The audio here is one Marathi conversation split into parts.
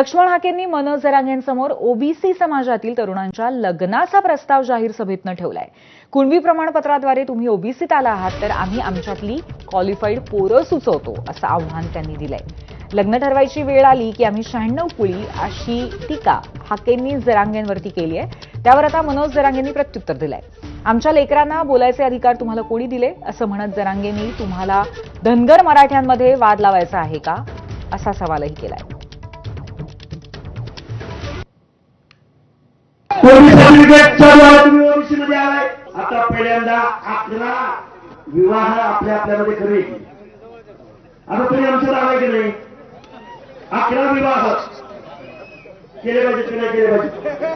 लक्ष्मण हाकेंनी मनोज जरांगेंसमोर ओबीसी समाजातील तरुणांच्या लग्नाचा प्रस्ताव जाहीर सभेतनं ठेवलाय. कुणबी प्रमाणपत्राद्वारे तुम्ही ओबीसीत आला आहात तर आम्ही आमच्यातली क्वालिफाईड पोरं सुचवतो असं आव्हान त्यांनी दिलंय. लग्न ठरवायची वेळ आली की आम्ही शहाण्णव कुळी अशी टीका हाकेंनी जरांगेंवरती केली आहे. त्यावर आता मनोज जरांगेंनी प्रत्युत्तर दिलंय. आमच्या लेकरांना बोलायचे अधिकार तुम्हाला कोणी दिले? असं म्हणत जरांगेंनी तुम्हाला धनगर मराठ्यांमध्ये वाद लावायचा आहे का? असा सवालही केलाय. कोणी सर्टिफिकेट चालू आहे तुम्ही ओबीसी मध्ये आलाय. आता पहिल्यांदा अकरा विवाह आपल्या आपल्यामध्ये खरे आता तुम्ही आमच्यात आलाय की नाही? अकरा विवाह केले पाहिजे की नाही केले पाहिजे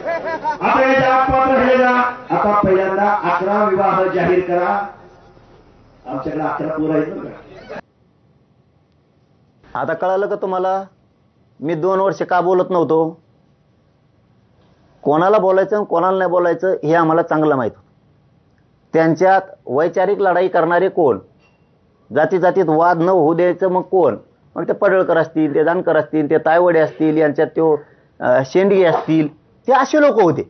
आता याच्या पात्र झालेला आता पहिल्यांदा अकरा विवाह जाहीर करा. आमच्याकडे अकरा पोरं आहेत बरं का. आता कळालं का तुम्हाला? मी दोन वर्ष का बोलत नव्हतो? कोणाला बोलायचं आणि कोणाला नाही बोलायचं हे आम्हाला चांगलं माहीत होतं. त्यांच्यात वैचारिक लढाई करणारे कोण? जाती जातीत वाद न होऊ द्यायचं मग कोण? मग ते पडळकर असतील ते जानकर असतील ते तायवडे असतील यांच्यात तो शेंडगे असतील. ते असे लोक होते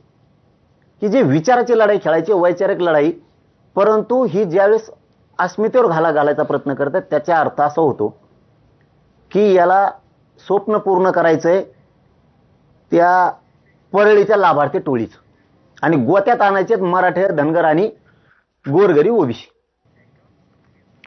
की जे विचाराची लढाई खेळायची वैचारिक लढाई. परंतु ही ज्यावेळेस अस्मितेवर घाला घालायचा प्रयत्न करतात त्याचा अर्थ असा होतो की याला स्वप्न पूर्ण करायचं आहे त्या परळीच्या लाभार्थी टोळीचं. आणि गोत्यात आणायचे मराठे धनगर आणि गोरगरी ओबीसी.